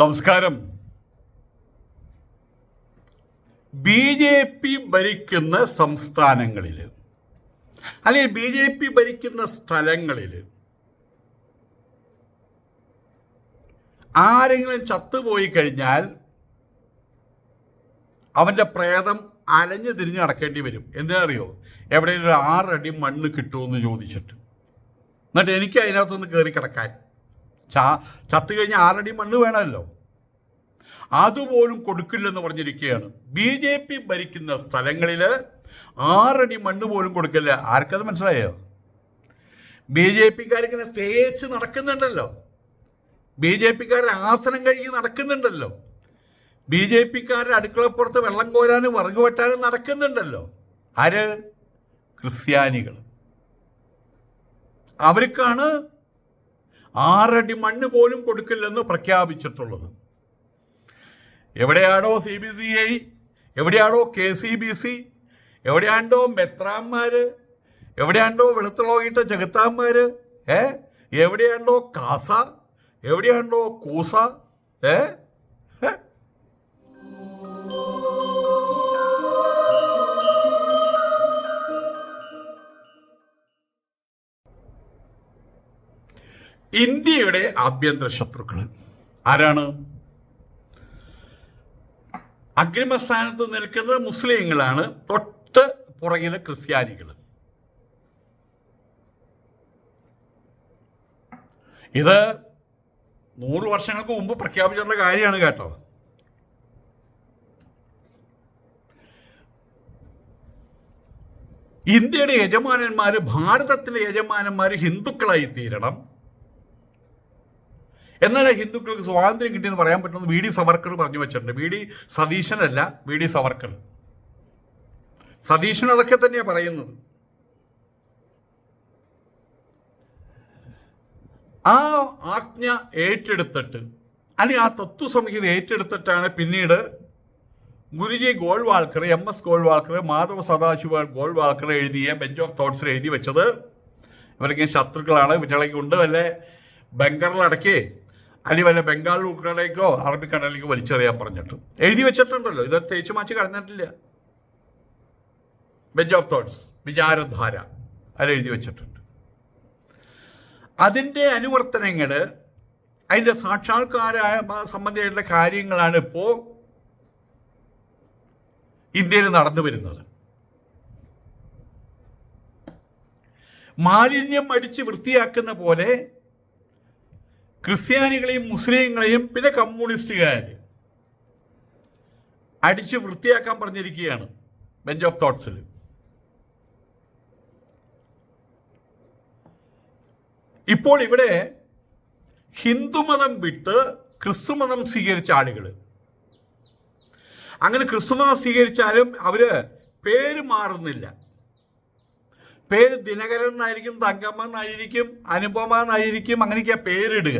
നമസ്കാരം. B J P ഭരിക്കുന്ന സംസ്ഥാനങ്ങളിൽ അല്ലെങ്കിൽ ബി ജെ പി ഭരിക്കുന്ന സ്ഥലങ്ങളിൽ ആരെങ്കിലും ചത്തുപോയി കഴിഞ്ഞാൽ അവന്റെ പ്രേതം അലഞ്ഞു തിരിഞ്ഞ് നടക്കേണ്ടി വരും. എന്താ അറിയോ? എവിടെയെങ്കിലും ഒരു ആറടി മണ്ണ് കിട്ടുമെന്ന് ചോദിച്ചിട്ട്. എന്നിട്ട് എനിക്ക് അതിനകത്തൊന്ന് കയറി കിടക്കാൻ. ചാ ചത്തു കഴിഞ്ഞാൽ ആറടി മണ്ണ് വേണമല്ലോ. അതുപോലും കൊടുക്കില്ലെന്ന് പറഞ്ഞിരിക്കുകയാണ്. ബി ജെ പി ഭരിക്കുന്ന സ്ഥലങ്ങളിൽ ആറടി മണ്ണ് പോലും കൊടുക്കില്ല? ആർക്കത് മനസ്സിലായോ? ബി ജെ പിക്കാരിങ്ങനെ തേച്ച് നടക്കുന്നുണ്ടല്ലോ. ബി ജെ പിക്കാർ ആസനം കഴുകി നടക്കുന്നുണ്ടല്ലോ. ബി ജെ പിക്കാരുടെ അടുക്കളപ്പുറത്ത് വെള്ളം കോരാനും വിറക് വെട്ടാനും നടക്കുന്നുണ്ടല്ലോ. ആര്? ക്രിസ്ത്യാനികൾ അവർക്കാണ് ആറടി മണ്ണ് പോലും കൊടുക്കില്ലെന്ന് പ്രഖ്യാപിച്ചിട്ടുള്ളത്. എവിടെയാണോ സി ബി സി ഐ എവിടെയാണോ കെ സി ബി സി എവിടെയാണ്ടോ മെത്രാന്മാർ എവിടെയാണ്ടോ വെളുത്തുളോകിട്ട ചെകുത്താന്മാർ ഏ? എവിടെയാണ്ടോ കാസ എവിടെയാണ്ടോ കൂസ ഏ? ഇന്ത്യയുടെ ആഭ്യന്തര ശത്രുക്കൾ ആരാണ്? അഗ്രിമസ്ഥാനത്ത് നിൽക്കുന്നത് മുസ്ലിങ്ങളാണ് തൊട്ട് പുറകിലെ ക്രിസ്ത്യാനികൾ ഇത് നൂറ് വർഷങ്ങൾക്ക് മുമ്പ് പ്രഖ്യാപിച്ചിട്ടുള്ള കാര്യമാണ് കേട്ടോ. ഇന്ത്യയുടെ യജമാനന്മാർ ഭാരതത്തിലെ യജമാനന്മാർ ഹിന്ദുക്കളായി തീരണം. എന്നാലേ ഹിന്ദുക്കൾക്ക് സ്വാതന്ത്ര്യം കിട്ടിയെന്ന് പറയാൻ പറ്റുന്നത് വി ഡി സവർക്കർ പറഞ്ഞു വെച്ചിട്ടുണ്ട്. വി ഡി സതീശനല്ല വി ഡി സവർക്കർ. സതീശൻ അതൊക്കെ തന്നെയാണ് പറയുന്നത്. ആ ആജ്ഞ ഏറ്റെടുത്തിട്ട് അല്ലെങ്കിൽ ആ തത്വസംഹിത ഏറ്റെടുത്തിട്ടാണ് പിന്നീട് ഗുരുജി ഗോൾവാൾക്കർ എം എസ് ഗോൾവാൾക്കർ മാധവ സദാശിവ ഗോൾവാൾക്കർ എഴുതിയ ബെഞ്ച് ഓഫ് തോട്ട്സിൽ എഴുതി വെച്ചത്. ഇവരൊക്കെ ശത്രുക്കളാണ് ഇവറ്റളേക്ക് കൊണ്ട് വല്ല ബംഗറിലടക്കി. അല്ലെങ്കിൽ വല്ല ബംഗാൾ ഉൾക്കടലേക്കോ അറബിക്കടലിലേക്കോ വലിച്ചെറിയാൻ പറഞ്ഞിട്ട്. എഴുതി വെച്ചിട്ടുണ്ടല്ലോ. ഇത് തേച്ച് മാച്ച് കളഞ്ഞിട്ടില്ല. ബെഞ്ച് ഓഫ് തോട്ട്സ് വിചാരധാര. അത് എഴുതി വെച്ചിട്ടുണ്ട്. അതിന്റെ അനുവർത്തനങ്ങൾ അതിന്റെ സാക്ഷാത്കാരായ സംബന്ധിയായിട്ടുള്ള കാര്യങ്ങളാണ് ഇപ്പോൾ ഇന്ത്യയിൽ നടന്നു വരുന്നത്. മാലിന്യം അടിച്ച് വൃത്തിയാക്കുന്ന പോലെ ക്രിസ്ത്യാനികളെയും മുസ്ലിങ്ങളെയും പിന്നെ കമ്മ്യൂണിസ്റ്റുകാർ അടിച്ച് വൃത്തിയാക്കാൻ പറഞ്ഞിരിക്കുകയാണ് ബെഞ്ച് ഓഫ് തോട്ട്സിൽ ഇപ്പോൾ ഇവിടെ ഹിന്ദുമതം വിട്ട് ക്രിസ്തുമതം സ്വീകരിച്ച ആളുകൾ അങ്ങനെ ക്രിസ്തുമതം സ്വീകരിച്ചാലും അവർ പേര് മാറുന്നില്ല. പേര് ദിനകരൻ എന്നായിരിക്കും തങ്കമ്മ എന്നായിരിക്കും അനുപമ എന്നായിരിക്കും അങ്ങനെയൊക്കെയാ പേരിടുക.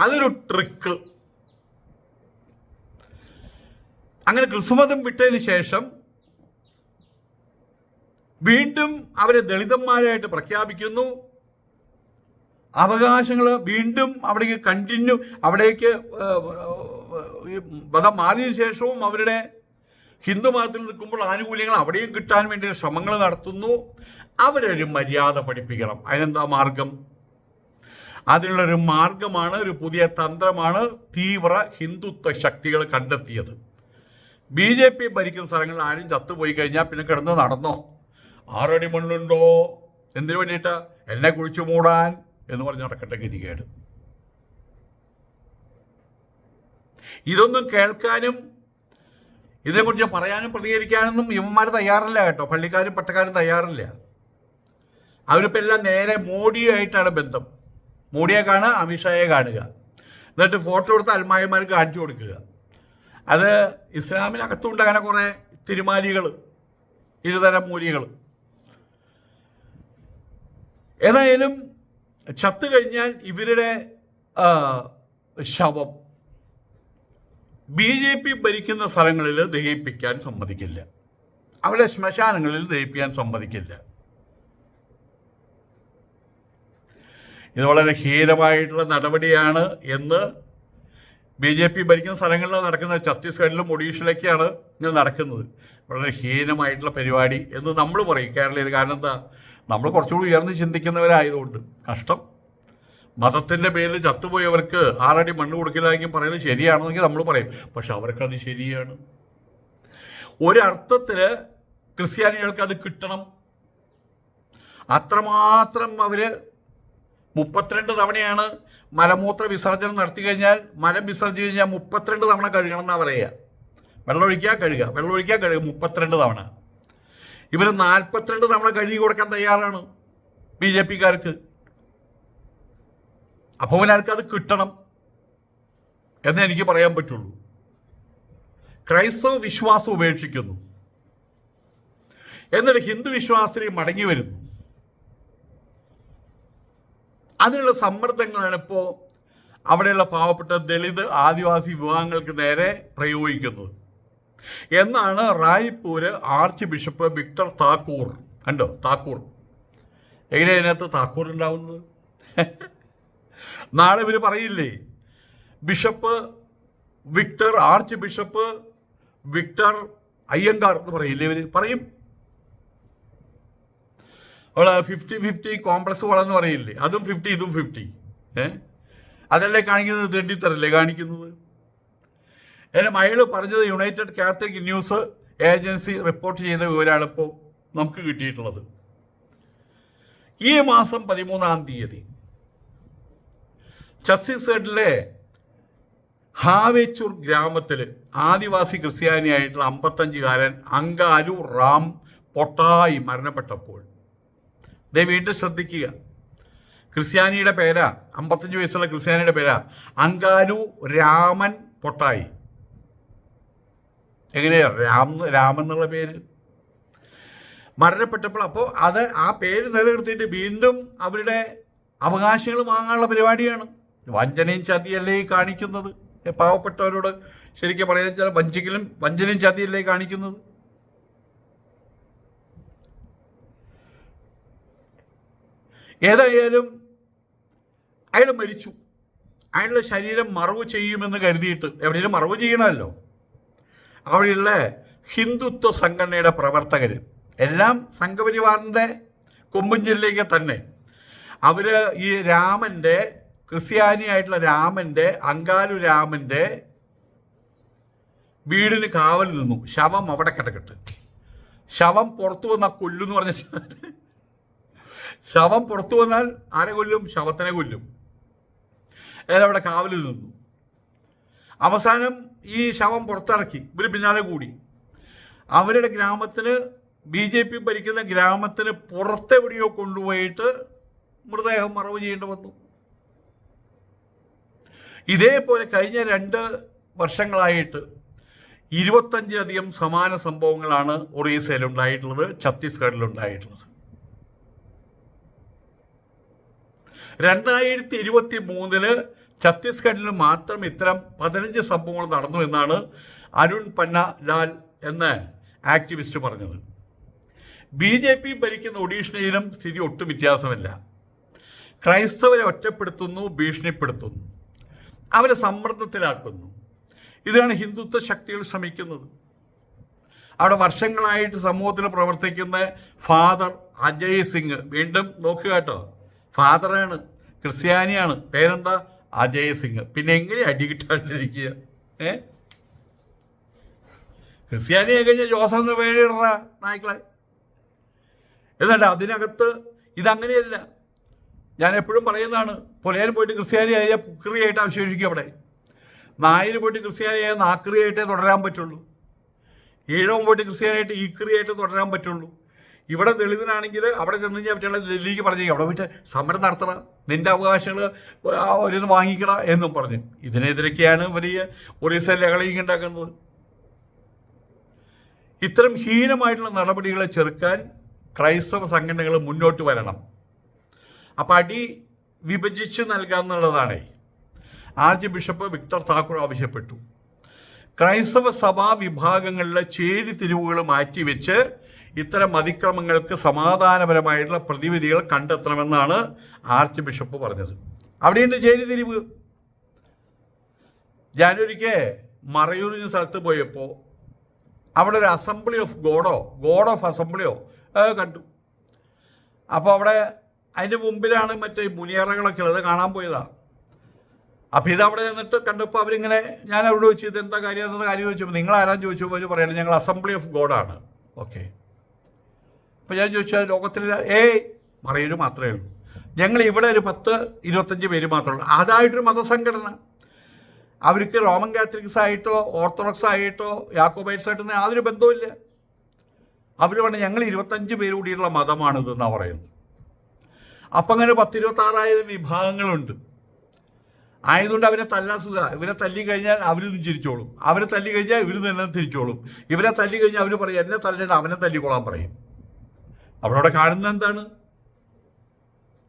അതൊരു ട്രിക്ക് അങ്ങനെ ക്രിസ്തുമതം വിട്ടതിന് ശേഷം വീണ്ടും അവരെ ദളിതന്മാരായിട്ട് പ്രഖ്യാപിക്കുന്നു. അവകാശങ്ങൾ വീണ്ടും അവിടേക്ക് കണ്ടിന്യൂ അവിടേക്ക് വക മാറിയ ശേഷവും അവരുടെ ഹിന്ദു മതത്തിൽ നിൽക്കുമ്പോൾ ആനുകൂല്യങ്ങൾ അവിടെയും കിട്ടാൻ വേണ്ടി ശ്രമങ്ങൾ നടത്തുന്നു. അവരൊരു മര്യാദ പഠിപ്പിക്കണം. അതിനെന്താ മാർഗം? അതിനുള്ളൊരു മാർഗമാണ് ഒരു പുതിയ തന്ത്രമാണ് തീവ്ര ഹിന്ദുത്വ ശക്തികൾ കണ്ടെത്തിയത്. ബി ജെ പി ഭരിക്കുന്ന സ്ഥലങ്ങളിൽ ആരും ചത്തുപോയി കഴിഞ്ഞാൽ പിന്നെ കിടന്ന് നടന്നോ? ആറടി മണ്ണുണ്ടോ? എന്തിനു വേണ്ടിയിട്ട്? എന്നെ കുഴിച്ചു മൂടാൻ എന്ന് പറഞ്ഞ് നടക്കട്ടെ ഗതികേട്. ഇതൊന്നും കേൾക്കാനും ഇതിനെക്കുറിച്ച് പറയാനും പ്രതികരിക്കാനൊന്നും യുവന്മാർ തയ്യാറില്ല കേട്ടോ. പള്ളിക്കാരും പട്ടക്കാരും തയ്യാറില്ല. അവരിപ്പോൾ എല്ലാം നേരെ മോഡിയുമായിട്ടാണ് ബന്ധം. മോഡിയെ കാണുക അമിത്ഷായെ കാണുക. എന്നിട്ട് ഫോട്ടോ എടുത്ത് അൽമായിമാർക്ക് കാണിച്ചു കൊടുക്കുക. അത് ഇസ്ലാമിനകത്തുണ്ട് അങ്ങനെ കുറേ തിരുമാലികൾ ഇരുതരം മൂലികൾ ഏതായാലും ചത്തു കഴിഞ്ഞാൽ ഇവരുടെ ശവം. ബി ജെ പി ഭരിക്കുന്ന സ്ഥലങ്ങളിൽ ദഹിപ്പിക്കാൻ സമ്മതിക്കില്ല. അവിടെ ശ്മശാനങ്ങളിൽ ദഹിപ്പിക്കാൻ സമ്മതിക്കില്ല. ഇത് വളരെ ഹീനമായിട്ടുള്ള നടപടിയാണ് എന്ന് ബി ജെ പി ഭരിക്കുന്ന സ്ഥലങ്ങളിൽ നടക്കുന്നത് ഛത്തീസ്ഗഡിലും ഒഡീഷയിലൊക്കെയാണ് ഇങ്ങനെ നടക്കുന്നത്. വളരെ ഹീനമായിട്ടുള്ള പരിപാടി എന്ന് നമ്മൾ പറയും. കേരളയിൽ കാരണം എന്താ? നമ്മൾ കുറച്ചുകൂടി ഉയർന്ന് ചിന്തിക്കുന്നവരായതുകൊണ്ട്. കഷ്ടം. മതത്തിന്റെ പേരിൽ ചത്തുപോയവർക്ക് ആറടി മണ്ണ് കൊടുക്കില്ലായെങ്കിൽ പറയുന്നത് ശരിയാണെന്നെങ്കിൽ നമ്മൾ പറയും. പക്ഷെ അവർക്കത് ശരിയാണ്. ഒരർത്ഥത്തിൽ ക്രിസ്ത്യാനികൾക്ക് അത് കിട്ടണം. അത്രമാത്രം അവർ മുപ്പത്തിരണ്ട് തവണയാണ് മലമൂത്ര വിസർജനം നടത്തി കഴിഞ്ഞാൽ മലം വിസർജിച്ച് കഴിഞ്ഞാൽ മുപ്പത്തിരണ്ട് തവണ കഴുകണം എന്നാണ് പറയുക. വെള്ളമൊഴിക്കുക കഴുകുക. വെള്ളമൊഴിക്കുക കഴുകുക മുപ്പത്തിരണ്ട് തവണ. ഇവർ നാൽപ്പത്തിരണ്ട് തവണ കഴുകി കൊടുക്കാൻ തയ്യാറാണ് ബി ജെ പിക്കാർക്ക്. അപ്പോൾ അവനർക്ക് അത് കിട്ടണം? എന്ന് എനിക്ക് പറയാൻ പറ്റുള്ളൂ. ക്രൈസ്തവ വിശ്വാസം ഉപേക്ഷിക്കുന്നു. എന്നിട്ട് ഹിന്ദു വിശ്വാസത്തിൽ മടങ്ങി വരുന്നു. അതിനുള്ള സമ്മർദ്ദങ്ങളാണ് ഇപ്പോൾ അവിടെയുള്ള പാവപ്പെട്ട ദളിത് ആദിവാസി വിഭാഗങ്ങൾക്ക് നേരെ പ്രയോഗിക്കുന്നത്. എന്നാണ് Raipur arch bishop Victor Thakur. കണ്ടോ? താക്കൂർ. എങ്ങനെയാണ് അതിനകത്ത് താക്കൂർ ഉണ്ടാവുന്നത്? നാളെ ഇവർ പറയില്ലേ? Bishop Victor archbishop Victor Iyengar എന്ന് പറയില്ലേ ഇവർ പറയും. അവൾ ഫിഫ്റ്റി ഫിഫ്റ്റി കോംപ്ലക്സ് വളർന്ന് പറയില്ലേ? അതും ഫിഫ്റ്റി ഇതും ഫിഫ്റ്റി ഏ? അതല്ലേ കാണിക്കുന്നത്? തെണ്ടിത്തരല്ലേ കാണിക്കുന്നത്? എന്റെ മയൾ പറഞ്ഞത് United Catholic News Agency report ചെയ്ത വിവരമാണ് ഇപ്പോൾ നമുക്ക് കിട്ടിയിട്ടുള്ളത്. ഈ മാസം പതിമൂന്നാം തീയതി ഛത്തീസ്ഗഡിലെ ഹാവേച്ചൂർ ഗ്രാമത്തിൽ ആദിവാസി ക്രിസ്ത്യാനിയായിട്ടുള്ള അമ്പത്തഞ്ചുകാരൻ അങ്കാലു റാം പൊട്ടായി മരണപ്പെട്ടപ്പോൾ. ദേ വീണ്ടും ശ്രദ്ധിക്കുക. ക്രിസ്ത്യാനിയുടെ പേരാ അമ്പത്തഞ്ച് വയസ്സുള്ള ക്രിസ്ത്യാനിയുടെ പേരാ അങ്കാലു രാമൻ പൊട്ടായി. എങ്ങനെയാ? രാം രാമൻ എന്നുള്ള പേര്? മരണപ്പെട്ടപ്പോൾ അപ്പോൾ അത് ആ പേര് നിലനിർത്തിയിട്ട് വീണ്ടും അവരുടെ അവകാശങ്ങൾ വാങ്ങാനുള്ള പരിപാടിയാണ്. വഞ്ചനയും ചതിയല്ലേ കാണിക്കുന്നത്? പാവപ്പെട്ടവരോട് ശരിക്കും പറയാൻ വെച്ചാൽ വഞ്ചിക്കലും വഞ്ചനയും ചതിയല്ലേ കാണിക്കുന്നത്? ഏതായാലും അയാൾ മരിച്ചു. അയാളുടെ ശരീരം മറവ് ചെയ്യുമെന്ന് കരുതിയിട്ട് എവിടെയും മറവ് ചെയ്യണമല്ലോ. അവിടെയുള്ള ഹിന്ദുത്വ സംഘടനയുടെ പ്രവർത്തകർ എല്ലാം സംഘപരിവാറിന്റെ കൊമ്പൻ ജില്ലയ്ക്ക് തന്നെ. അവർ ഈ രാമന്റെ ക്രിസ്ത്യാനിയായിട്ടുള്ള രാമന്റെ അങ്കാലു രാമന്റെ വീടിന് കാവൽ നിന്നു. ശവം അവിടെ കിടക്കട്ട്. ശവം പുറത്തു വന്നാൽ കൊല്ലുന്ന് പറഞ്ഞാൽ ശവം പുറത്തു വന്നാൽ ആരെ കൊല്ലും? ശവത്തിനെ കൊല്ലും. അയാൾ അവിടെ കാവലിൽ നിന്നു. അവസാനം ഈ ശവം പുറത്തിറക്കി. ഇവർ പിന്നാലെ കൂടി. അവരുടെ ഗ്രാമത്തിന് ബി ജെ പി ഭരിക്കുന്ന ഗ്രാമത്തിന് പുറത്തെവിടെയോ കൊണ്ടുപോയിട്ട് മൃതദേഹം മറവ് ചെയ്യേണ്ടി വന്നു. ഇതേപോലെ കഴിഞ്ഞ രണ്ട് വർഷങ്ങളായിട്ട് ഇരുപത്തഞ്ചിലധികം സമാന സംഭവങ്ങളാണ് ഒറീസയിൽ ഉണ്ടായിട്ടുള്ളത് ഛത്തീസ്ഗഡിൽ ഉണ്ടായിട്ടുള്ളത്. രണ്ടായിരത്തി ഇരുപത്തി മൂന്നിൽ ഛത്തീസ്ഗഡിൽ മാത്രം ഇത്തരം പതിനഞ്ച് സംഭവങ്ങൾ നടന്നു എന്നാണ് അരുൺ പന്ന ലാൽ എന്ന ആക്ടിവിസ്റ്റ് പറഞ്ഞത്. ബി ജെ പി ഭരിക്കുന്ന ഒഡീഷയിലും സ്ഥിതി ഒട്ടും വ്യത്യാസമില്ല. ക്രൈസ്തവരെ ഒറ്റപ്പെടുത്തുന്നു ഭീഷണിപ്പെടുത്തുന്നു. അവരെ സമ്മർദ്ദത്തിലാക്കുന്നു. ഇതാണ് ഹിന്ദുത്വ ശക്തികൾ ശ്രമിക്കുന്നത്. അവിടെ വർഷങ്ങളായിട്ട് സമൂഹത്തിൽ പ്രവർത്തിക്കുന്ന ഫാദർ അജയ് സിംഗ്. വീണ്ടും നോക്കുക കേട്ടോ. ഫാദറാണ് ക്രിസ്ത്യാനിയാണ്. പേരെന്താ? അജയ് സിംഗ്. പിന്നെ എങ്ങനെ അടികിട്ടാണ്ടിരിക്കുക? ഏ? ക്രിസ്ത്യാനിയെ കഴിഞ്ഞാൽ ജോസഫ് എന്ന് നായ്ക്കളെ. എന്നിട്ട് അതിനകത്ത് ഇതങ്ങനെയല്ല. ഞാൻ എപ്പോഴും പറയുന്നതാണ് പുലയൻ പോയിട്ട് ക്രിസ്ത്യാനിയായ പുക്രിയായിട്ട് അവശേഷിക്കും അവിടെ. നായര് പോയിട്ട് ക്രിസ്ത്യാനിയായ നാക്രിയായിട്ടേ തുടരാൻ പറ്റുള്ളൂ. ഈഴവൻ പോയിട്ട് ക്രിസ്ത്യാനിയായിട്ട് ഈക്രിയായിട്ട് തുടരാൻ പറ്റുള്ളൂ. ഇവിടെ ദളിതനാണെങ്കിൽ അവിടെ ചെന്ന് കഴിഞ്ഞാൽ പറ്റുള്ള ഡൽഹിക്ക് പറഞ്ഞു അവിടെ പോയിട്ട് സമരം നടത്തണം. നിന്റെ അവകാശങ്ങൾ അവരിന്ന് വാങ്ങിക്കട എന്നും പറഞ്ഞു. ഇതിനെതിരൊക്കെയാണ് വലിയ ഒറീസ ലഹളയും ഉണ്ടാക്കുന്നത്. ഇത്തരം ഹീനമായിട്ടുള്ള നടപടികളെ ചെറുക്കാൻ ക്രൈസ്തവ സംഘടനകൾ മുന്നോട്ട് വരണം. അപ്പം അടി വിഭജിച്ച് നൽകുക എന്നുള്ളതാണ്. ആർച്ച് ബിഷപ്പ് വിക്ടർ താക്കൂർ ആവശ്യപ്പെട്ടു. ക്രൈസ്തവ സഭാ വിഭാഗങ്ങളിലെ ചേരി തിരിവുകൾ മാറ്റിവെച്ച് ഇത്തരം അതിക്രമങ്ങൾക്ക് സമാധാനപരമായിട്ടുള്ള പ്രതിവിധികൾ കണ്ടെത്തണമെന്നാണ് ആർച്ച് ബിഷപ്പ് പറഞ്ഞത്. അവിടെയുണ്ട് ചേരി തിരിവ്. ഞാനൊരിക്കൽ മറയൂരിന് സ്ഥലത്ത് പോയപ്പോൾ അവിടെ ഒരു അസംബ്ലി ഓഫ് ഗോഡോ ഗോഡ് ഓഫ് അസംബ്ലിയോ കണ്ടു. അപ്പോൾ അവിടെ അതിന്റെ മുമ്പിലാണ് മറ്റേ മുനിയറകളൊക്കെ ഉള്ളത് കാണാൻ പോയതാ. പോയതാണ് ഇത് ഇതവിടെ നിന്നിട്ട് കണ്ടപ്പോൾ അവരിങ്ങനെ ഞാൻ അവിടെ വെച്ച് എന്താ കാര്യം? എന്താ കാര്യം ചോദിച്ചപ്പോൾ നിങ്ങൾ ആരാന്ന് ചോദിച്ചപ്പോൾ പറയണത് ഞങ്ങൾ അസംബ്ലി ഓഫ് ഗോഡാണ് ഓക്കെ അപ്പോൾ ഞാൻ ചോദിച്ചാൽ ലോകത്തിൽ ഏയ് മറയൂര് മാത്രമേ ഉള്ളൂ. ഞങ്ങൾ ഇവിടെ ഒരു പത്ത് ഇരുപത്തഞ്ച് പേര് മാത്രമേ ഉള്ളൂ. അതായിട്ടൊരു മതസംഘടന. അവർക്ക് റോമൻ കാത്തലിക്സ് ആയിട്ടോ ഓർത്തഡോക്സ് ആയിട്ടോ യാക്കോബൈറ്റ്സ് ആയിട്ടൊന്നും യാതൊരു ബന്ധവുമില്ല. അവർ പറഞ്ഞു ഞങ്ങൾ ഇരുപത്തഞ്ച് പേര് കൂടിയുള്ള മതമാണിതെന്നാണ് പറയുന്നത്. അപ്പം അങ്ങനെ പത്തിരുപത്തി ആറായിരം വിഭാഗങ്ങളുണ്ട്. ആയതുകൊണ്ട് അവരെ തല്ലാൻ സുഖ. ഇവരെ തല്ലി കഴിഞ്ഞാൽ അവരും ചിരിച്ചോളും അവരെ തല്ലി കഴിഞ്ഞാൽ ഇവർ തന്നെ തിരിച്ചോളും. ഇവരെ തല്ലി കഴിഞ്ഞാൽ അവർ പറയും എന്നെ തല്ലേണ്ട അവനെ തല്ലിക്കൊള്ളാൻ പറയും. അവരവിടെ കാണുന്നത് എന്താണ്?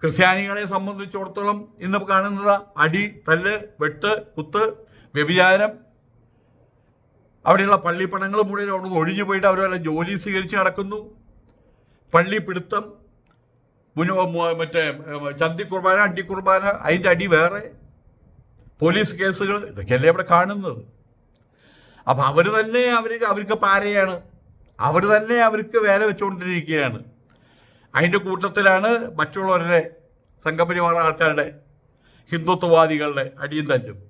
ക്രിസ്ത്യാനികളെ സംബന്ധിച്ചിടത്തോളം ഇന്ന് കാണുന്നത് അടി തല്ല് വെട്ട് കുത്ത് വ്യഭിചാരം. അവിടെയുള്ള പള്ളിപ്പണങ്ങൾ മുഴുവൻ അവിടെ നിന്ന് ഒഴിഞ്ഞു പോയിട്ട് അവർ വല്ല ജോലി സ്വീകരിച്ച് നടക്കുന്നു. പള്ളി പിടുത്തം. മുന മു- മറ്റേ ചന്തി കുർബാന അണ്ടി കുർബാന അതിന്റെ അടി വേറെ. പോലീസ് കേസുകൾ ഇതൊക്കെയല്ലേ ഇവിടെ കാണുന്നത്. അപ്പം അവർ തന്നെ അവർക്ക് അവർക്ക് പാരയാണ്. അവർ തന്നെ അവർക്ക് വേല വെച്ചുകൊണ്ടിരിക്കുകയാണ്. അതിന്റെ കൂട്ടത്തിലാണ് മറ്റുള്ളവരുടെ സംഘപരിവാർ ആൾക്കാരുടെ ഹിന്ദുത്വവാദികളുടെ അടിയും തല്ലും.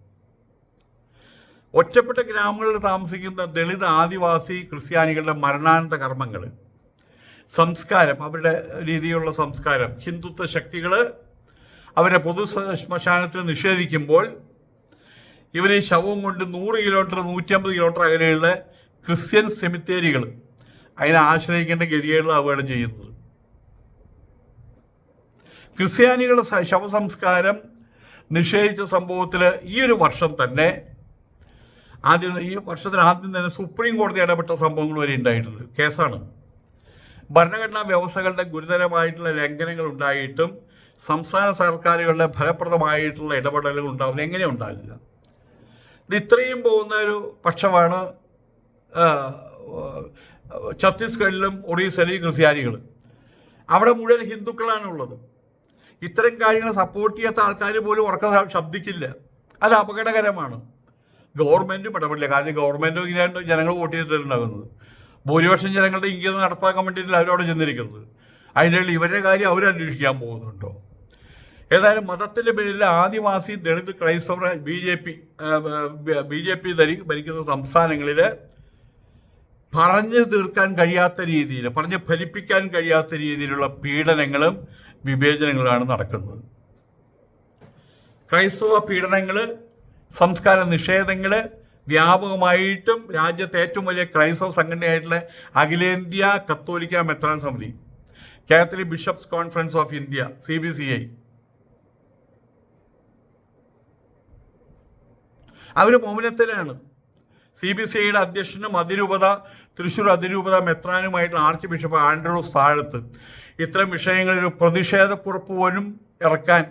ഒറ്റപ്പെട്ട ഗ്രാമങ്ങളിൽ താമസിക്കുന്ന ദളിത് ആദിവാസി ക്രിസ്ത്യാനികളുടെ മരണാനന്ത കർമ്മങ്ങൾ സംസ്കാരം അവരുടെ രീതിയിലുള്ള സംസ്കാരം. ഹിന്ദുത്വ ശക്തികൾ അവരെ പൊതു ശ്മശാനത്തിൽ നിഷേധിക്കുമ്പോൾ ഇവരെ ശവവും കൊണ്ട് നൂറ് കിലോമീറ്റർ നൂറ്റമ്പത് കിലോമീറ്റർ അകലെയുള്ള ക്രിസ്ത്യൻ സെമിത്തേരികൾ അതിനെ ആശ്രയിക്കേണ്ട ഗതികേടിലാവുകയാണ് ചെയ്യുന്നത്. ക്രിസ്ത്യാനികളുടെ ശവസംസ്കാരം നിഷേധിച്ച സംഭവത്തിൽ ഈ ഒരു വർഷം തന്നെ ആദ്യം ഈ വർഷത്തിന് ആദ്യം തന്നെ സുപ്രീം കോടതി ഇടപെട്ട സംഭവങ്ങൾ വരെ ഉണ്ടായിട്ടുണ്ട്. കേസാണ്. ഭരണഘടനാ വ്യവസ്ഥകളുടെ ഗുരുതരമായിട്ടുള്ള ലംഘനങ്ങൾ ഉണ്ടായിട്ടും സംസ്ഥാന സർക്കാരുകളുടെ ഫലപ്രദമായിട്ടുള്ള ഇടപെടലുകൾ ഉണ്ടാവുന്ന എങ്ങനെ ഉണ്ടാകില്ല ഇത് ഇത്രയും പോകുന്ന ഒരു പക്ഷമാണ് ഛത്തീസ്ഗഡിലും ഒറീസയിലും ക്രിസ്ത്യാനികൾ. അവിടെ മുഴുവൻ ഹിന്ദുക്കളാണ് ഉള്ളത്. ഇത്തരം കാര്യങ്ങൾ സപ്പോർട്ട് ചെയ്യാത്ത ആൾക്കാർ പോലും ഉറക്കം ശബ്ദിക്കില്ല. അത് അപകടകരമാണ്. ഗവൺമെന്റും ഇടപെടില്ല. കാരണം ഗവൺമെന്റും ഇങ്ങനെയാണ് ജനങ്ങൾ വോട്ട് ചെയ്തിട്ടുണ്ടാകുന്നത് ഭൂരിപക്ഷം ജനങ്ങളുടെ ഇംഗിതം നടപ്പാക്കാൻ വേണ്ടിയിട്ടില്ല അവരവിടെ ചെന്നിരിക്കുന്നത്? അതിന്റെ ഇടയിൽ ഇവരുടെ കാര്യം അവരന്വേഷിക്കാൻ പോകുന്നുണ്ടോ? ഏതായാലും മതത്തിന്റെ പേരിൽ ആദിവാസി ദളിത് ക്രൈസ്തവർ B J P B J P ധരി ഭരിക്കുന്ന സംസ്ഥാനങ്ങളിൽ പറഞ്ഞു തീർക്കാൻ കഴിയാത്ത രീതിയിൽ പറഞ്ഞ് ഫലിപ്പിക്കാൻ കഴിയാത്ത രീതിയിലുള്ള പീഡനങ്ങളും വിവേചനങ്ങളാണ് നടക്കുന്നത്. ക്രൈസ്തവ പീഡനങ്ങൾ സംസ്കാര നിഷേധങ്ങൾ വ്യാപകമായിട്ടും രാജ്യത്തെ ഏറ്റവും വലിയ ക്രൈസ്തവ സംഘടനയായിട്ടുള്ള അഖിലേന്ത്യാ കത്തോലിക്ക മെത്രാൻ സമിതി Catholic Bishops Conference of India C B C I. അവർ മൗനത്തിലാണ്. സി ബി സി ഐയുടെ അധ്യക്ഷനും അതിരൂപത തൃശൂർ അതിരൂപത മെത്രാനുമായിട്ടുള്ള ആർച്ച് ബിഷപ്പ് ആൻഡ്രൂസ് താഴത്ത് ഇത്തരം വിഷയങ്ങളിൽ ഒരു പ്രതിഷേധക്കുറിപ്പ് പോലും ഇറക്കാൻ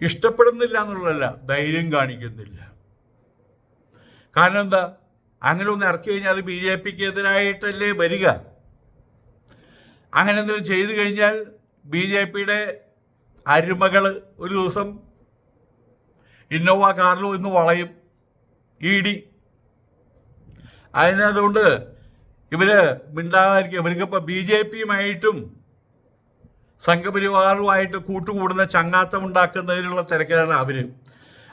ഇഷ്ടപ്പെടുന്നില്ല എന്നുള്ളതല്ല ധൈര്യം കാണിക്കുന്നില്ല. കാരണം എന്താ? അങ്ങനെ ഒന്ന് ഇറക്കി കഴിഞ്ഞാൽ അത് ബി ജെ പിക്ക് എതിരായിട്ടല്ലേ വരിക. അങ്ങനെ എന്തെങ്കിലും ചെയ്തു കഴിഞ്ഞാൽ ബി ജെ പിയുടെ അരുമകൾ ഒരു ദിവസം ഇന്നോവ കാറിൽ ഇന്ന് വളയും. E D. അതിനതുകൊണ്ട് ഇവർ മിണ്ടാതായിരിക്കും ഇവർക്കിപ്പോൾ ബി ജെ പിയുമായിട്ടും സംഘപരിവാറുമായിട്ട് കൂട്ടുകൂടുന്ന ചങ്ങാത്തം ഉണ്ടാക്കുന്നതിനുള്ള തിരക്കിലാണ് അവർ.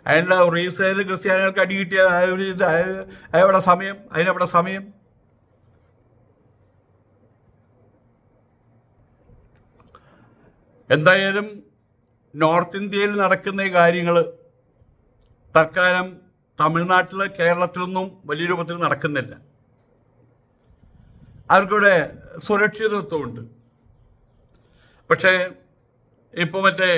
അതിനുള്ള റീസെയിൽ ക്രിസ്ത്യാനികൾക്ക് അടി കിട്ടിയ അയവിടെ സമയം അതിനവിടെ സമയം. എന്തായാലും നോർത്ത് ഇന്ത്യയിൽ നടക്കുന്ന ഈ കാര്യങ്ങൾ തൽക്കാലം തമിഴ്നാട്ടിൽ കേരളത്തിലൊന്നും വലിയ രൂപത്തിൽ നടക്കുന്നില്ല. അവർക്കിവിടെ സുരക്ഷിതത്വമുണ്ട്. പക്ഷേ ഇപ്പോൾ മറ്റേ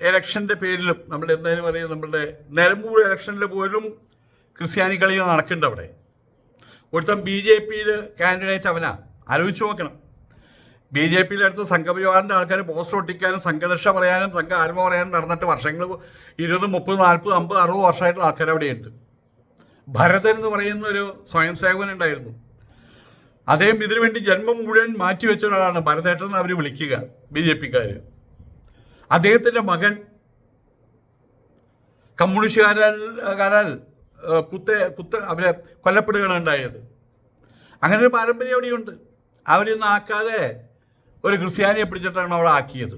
ഇലക്ഷന്റെ പേരിലും നമ്മൾ എന്തായാലും പറയും നമ്മളുടെ നിലമ്പൂർ ഇലക്ഷനിൽ പോലും ക്രിസ്ത്യാനി കളികൾ നടക്കുന്നുണ്ട് അവിടെ. ഒരുത്തം ബി ജെ പിയിൽ കാൻഡിഡേറ്റ് അവനാ. ആലോചിച്ച് നോക്കണം. ബി ജെ പിയിൽ അടുത്ത് സംഘപരിവാറിന്റെ ആൾക്കാർ പോസ്റ്റർ ഒട്ടിക്കാനും സംഘദർശ പറയാനും സംഘ ആത്മ പറയാനും നടന്നിട്ട് വർഷങ്ങൾ ഇരുപത് മുപ്പത് നാൽപ്പത് അമ്പത് അറുപത് വർഷമായിട്ടുള്ള ആൾക്കാർ അവിടെയുണ്ട്. ഭരതൻ എന്ന് പറയുന്ന ഒരു സ്വയം സേവകൻ ഉണ്ടായിരുന്നു. അദ്ദേഹം ഇതിനു വേണ്ടി ജന്മം മുഴുവൻ മാറ്റിവെച്ച ഒരാളാണ് ഭരതേട്ടൻ അവർ വിളിക്കുക ബി ജെ പിക്കാർ അദ്ദേഹത്തിന്റെ മകൻ കമ്മ്യൂണിസ്റ്റുകാരാൽ കാരാൽ കുത്ത കുത്ത് കുത്ത് അവരെ കൊല്ലപ്പെടുകയാണ് ഉണ്ടായത്. അങ്ങനെ ഒരു പാരമ്പര്യം അവിടെയുണ്ട്. അവരൊന്നും ആക്കാതെ ഒരു ക്രിസ്ത്യാനിയെ പിടിച്ചിട്ടാണ് അവിടെ ആക്കിയത്.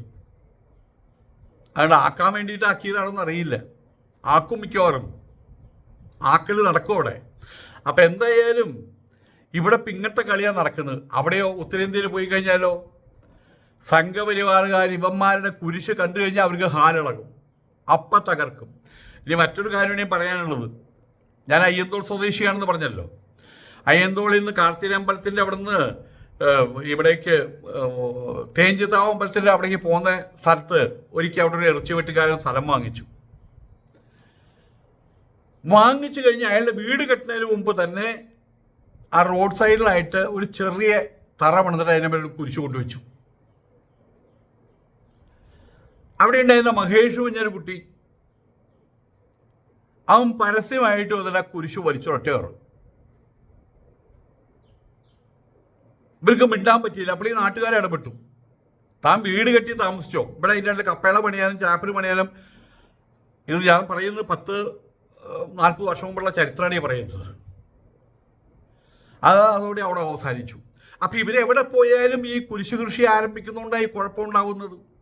അതുകൊണ്ട് ആക്കാൻ വേണ്ടിയിട്ട് ആക്കിയതാണെന്ന് അറിയില്ല. ആക്കും മിക്കവാറും. ആക്കൽ നടക്കും അവിടെ. അപ്പം എന്തായാലും ഇവിടെ പിങ്ങത്തെ കളിയാണ് നടക്കുന്നത്. അവിടെയോ ഉത്തരേന്ത്യയിൽ പോയി കഴിഞ്ഞാലോ? സംഘപരിവാറുകാർ ഇവന്മാരുടെ കുരിശ് കണ്ടു കഴിഞ്ഞാൽ അവർക്ക് ഹാലിളകും. അപ്പ തകർക്കും. ഇനി മറ്റൊരു കാര്യം പറയാനുള്ളത്. ഞാൻ അയ്യന്തോൾ സ്വദേശിയാണെന്ന് പറഞ്ഞല്ലോ. അയ്യന്തോളിൽ നിന്ന് കാർത്തിരമ്പലത്തിന്റെ അവിടെ നിന്ന് ഇവിടേക്ക് തേഞ്ചിത്താവ് അമ്പലത്തിന്റെ അവിടേക്ക് പോകുന്ന സ്ഥലത്ത് ഒരിക്കൽ അവിടെ ഒരു ഇറച്ചി വെട്ടുകാരൻ സ്ഥലം വാങ്ങിച്ചു. വാങ്ങിച്ചു കഴിഞ്ഞ് അയാളുടെ വീട് കെട്ടുന്നതിന് മുമ്പ് തന്നെ ആ റോഡ് സൈഡിലായിട്ട് ഒരു ചെറിയ തറ പണിതിട്ട് അതിനെ കുരിശ് കൊണ്ടുവച്ചു. അവിടെ ഉണ്ടായിരുന്ന മഹേഷ് കുഞ്ഞൊരു കുട്ടി. അവൻ പരസ്യമായിട്ട് വന്നിട്ട് ആ കുരിശ് വലിച്ചുറട്ട കയറും. ഇവർക്ക് മിണ്ടാൻ പറ്റിയില്ല. അപ്പോൾ ഈ നാട്ടുകാരെ ഇടപെട്ടു. താൻ വീട് കെട്ടി താമസിച്ചോ? ഇവിടെ അതിന്റെ കപ്പേള പണിയാനും ചാപ്പൽ പണിയാനും ഇത് ഞാൻ പറയുന്നത് പത്ത് നാൽപ്പത് വർഷം മുമ്പുള്ള ചരിത്രമാണ് ഈ പറയുന്നത്. അത് അതോടെ അവിടെ അവസാനിച്ചു. അപ്പൊ ഇവരെവിടെ പോയാലും ഈ കുരിശു കൃഷി ആരംഭിക്കുന്നതുകൊണ്ടാണ് ഈ കുഴപ്പമുണ്ടാവുന്നത്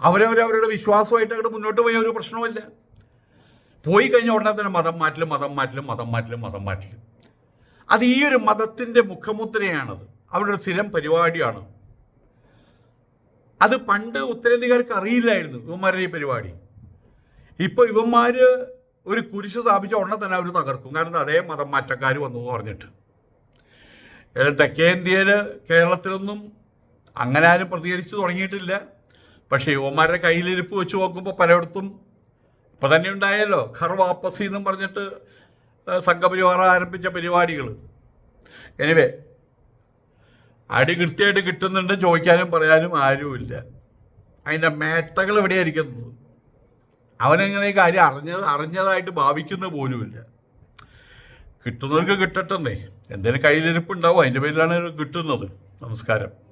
അവരവരവരുടെ വിശ്വാസമായിട്ട് അങ്ങോട്ട് മുന്നോട്ട് പോയ ഒരു പ്രശ്നവുമില്ല. പോയി കഴിഞ്ഞ ഉടനെ തന്നെ മതം മാറ്റലും മതം മാറ്റലും മതം മാറ്റലും മതം മാറ്റലും. അത് ഈ ഒരു മതത്തിന്റെ മുഖമുദ്രയാണത്. അവരുടെ സ്ഥിരം പരിപാടിയാണ്. അത് പണ്ട് ഉത്തരേന്ത്യക്കാർക്ക് അറിയില്ലായിരുന്നു ഇവന്മാരുടെ ഈ പരിപാടി. ഇപ്പൊ ഇവന്മാര് ഒരു കുരിശ് സ്ഥാപിച്ച ഉടനെ തന്നെ അവർ തകർക്കും. കാരണം അതേ മതം മാറ്റക്കാർ വന്നു എന്ന് പറഞ്ഞിട്ട്. തെക്കേന്ത്യയിൽ കേരളത്തിലൊന്നും അങ്ങനെ ആരും പ്രതികരിച്ചു തുടങ്ങിയിട്ടില്ല. പക്ഷേ യുവന്മാരുടെ കയ്യിലിരിപ്പ് വെച്ച് നോക്കുമ്പോൾ പലയിടത്തും ഇപ്പം തന്നെ ഉണ്ടായല്ലോ ഖർ വാപ്പസി എന്നും പറഞ്ഞിട്ട് സംഘപരിവാർ ആരംഭിച്ച പരിപാടികൾ എനിവേ അടി കൃത്യമായിട്ട് കിട്ടുന്നുണ്ട് ചോദിക്കാനും പറയാനും ആരുമില്ല. അതിന്റെ മേത്തകൾ എവിടെയായിരിക്കുന്നത്? അവനെങ്ങനെ ഈ കാര്യം അറിഞ്ഞത് അറിഞ്ഞതായിട്ട് ഭാവിക്കുന്ന പോലുമില്ല. കിട്ടുന്നവർക്ക് കിട്ടട്ടെന്നേ. എന്തേലും കയ്യിലിരിപ്പുണ്ടാവും അതിന്റെ പേരിലാണ് കിട്ടുന്നത്. നമസ്കാരം.